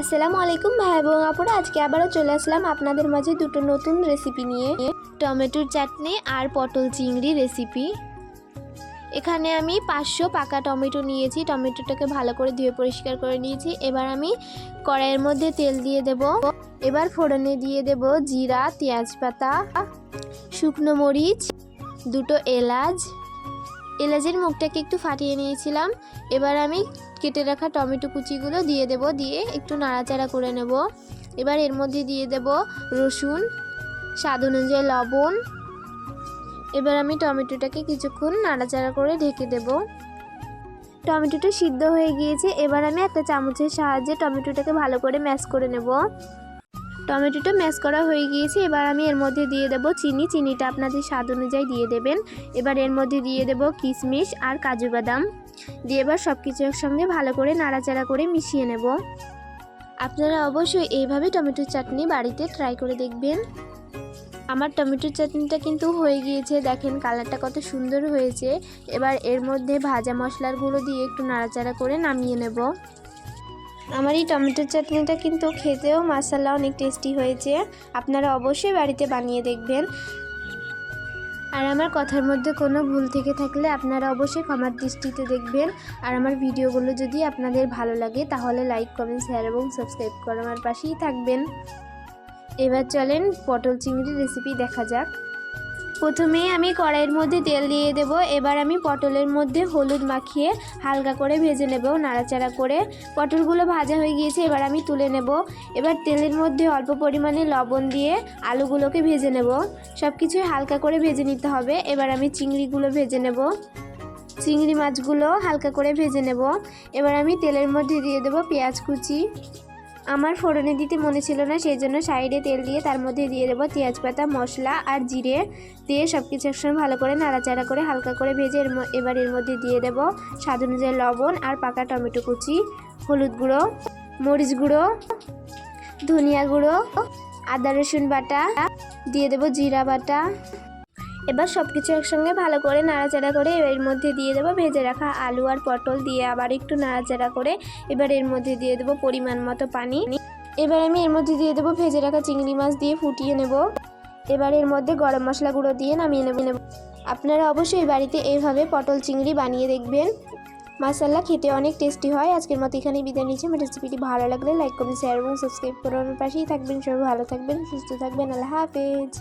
আসসালামু আলাইকুম ভাই এবং আপুরা, আজকে আবারও চলে আসলাম আপনাদের মাঝে দুটো নতুন রেসিপি নিয়ে। টমেটোর চাটনি আর পটল চিংড়ি রেসিপি এখানে আমি পাঁচশো পাকা টমেটো নিয়েছি, টমেটোটাকে ভালো করে ধুয়ে পরিষ্কার করে নিয়েছি। এবার আমি কড়াইয়ের মধ্যে তেল দিয়ে দেব। এবার ফোড়নে দিয়ে দেব জিরা পেঁয়াজপাতা শুকনো মরিচ, দুটো এলাচ। এলাচের মুখটাকে একটু ফাটিয়ে নিয়েছিলাম। এবার আমি কেটে রাখা টমেটো কুচিগুলো দিয়ে দেব, দিয়ে একটু নাড়াচাড়া করে নেব। এবার এর মধ্যে দিয়ে দেব রসুন, স্বাদ অনুযায়ী লবণ। এবার আমি টমেটোটাকে কিছুক্ষণ নাড়াচাড়া করে ঢেকে দেব। টমেটোটা সিদ্ধ হয়ে গিয়েছে, এবার আমি একটা চামচের সাহায্যে টমেটোটাকে ভালো করে ম্যাশ করে নেব। টমেটোটা ম্যাশ করা হয়ে গিয়েছে। এবার আমি এর মধ্যে দিয়ে দেব চিনি। চিনিটা আপনাদের স্বাদ অনুযায়ী দিয়ে দেবেন। এবার এর মধ্যে দিয়ে দেব কিশমিশ আর কাজু বাদাম। দিয়ে এবার সব কিছু একসঙ্গে ভালো করে নাড়াচাড়া করে মিশিয়ে নেব। আপনারা অবশ্যই এইভাবে টমেটোর চাটনি বাড়িতে ট্রাই করে দেখবেন। আমার টমেটোর চাটনিটা কিন্তু হয়ে গিয়েছে। দেখেন কালারটা কত সুন্দর হয়েছে। এবার এর মধ্যে ভাজা মশলার গুঁড়ো দিয়ে একটু নাড়াচাড়া করে নামিয়ে নেব। আমার এই টমেটোর চাটনিটা কিন্তু খেতেও মশলা অনেক টেস্টি হয়েছে। আপনারা অবশ্যই বাড়িতে বানিয়ে দেখবেন। আর আমার কথার মধ্যে কোনো ভুল থেকে থাকলে আপনারা অবশ্যই ক্ষমার দৃষ্টিতে দেখবেন। আর আমার ভিডিওগুলো যদি আপনাদের ভালো লাগে, তাহলে লাইক কমেন্ট শেয়ার এবং সাবস্ক্রাইব করে আমার পাশেই থাকবেন। এবার চলেন পটল চিংড়ির রেসিপি দেখা যাক। প্রথমেই আমি কড়াইয়ের মধ্যে তেল দিয়ে দেব। এবার আমি পটলের মধ্যে হলুদ মাখিয়ে হালকা করে ভেজে নেব, নাড়াচাড়া করে। পটলগুলো ভাজা হয়ে গিয়েছে, এবার আমি তুলে নেব। এবার তেলের মধ্যে অল্প পরিমাণে লবণ দিয়ে আলুগুলোকে ভেজে নেব। সব কিছুই হালকা করে ভেজে নিতে হবে। এবার আমি চিংড়িগুলো ভেজে নেব। চিংড়ি মাছগুলো হালকা করে ভেজে নেব। এবার আমি তেলের মধ্যে দিয়ে দেব পেঁয়াজ কুচি। আমার ফোড়নে দিতে মনে ছিল না, সেই জন্য সাইডে তেল দিয়ে তার মধ্যে দিয়ে দেবো তেজপাতা মশলা আর জিরে দিয়ে সব কিছু একসঙ্গে ভালো করে নাড়াচাড়া করে হালকা করে ভেজে এর এবার এর মধ্যে দিয়ে দেবো স্বাদ অনুযায়ী লবণ আর পাকা টমেটো কুচি, হলুদ গুঁড়ো, মরিচ গুঁড়ো, ধনিয়া গুঁড়ো, আদা রসুন বাটা, দিয়ে দেবো জিরা বাটা এবার সব কিছু একসঙ্গে ভালো করে নাড়াচাড়া করে এর মধ্যে দিয়ে দেবো ভেজে রাখা আলু আর পটল দিয়ে আবার একটু নাড়াচাড়া করে এবার এর মধ্যে দিয়ে দেবো পরিমাণ মতো পানি। এবার আমি এর মধ্যে দিয়ে দেবো ভেজে রাখা চিংড়ি মাছ দিয়ে ফুটিয়ে নেব। এবার এর মধ্যে গরম মশলা গুঁড়ো দিয়ে নামিয়ে নেব। নেব আপনারা অবশ্যই বাড়িতে এইভাবে পটল চিংড়ি বানিয়ে দেখবেন। মাসাল্লা খেতে অনেক টেস্টি হয়। আজকের মতো এখানেই বিদায় নিচ্ছি। আমার রেসিপিটি ভালো লাগলে লাইক করবেন শেয়ার এবং সাবস্ক্রাইব করে আমার পাশেই থাকবেন। সবাই ভালো থাকবেন, সুস্থ থাকবেন। আল্লাহ হাফেজ।